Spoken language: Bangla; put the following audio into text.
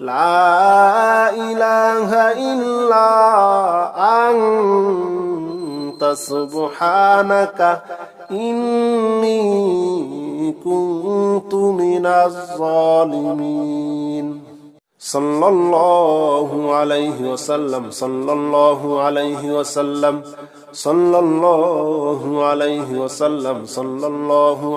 লা ইলাহা ইল্লা আনতা সুবহানাকা ইন্নী কুনতু মিনাজ জালিমিন সাল্লাল্লাহু আলাইহি ওয়াসাল্লাম, সাল্লাল্লাহু আলাইহি ওয়াসাল্লাম, সাল্লাল্লাহু আলাইহি ওয়াসাল্লাম, সাল্লাল্লাহু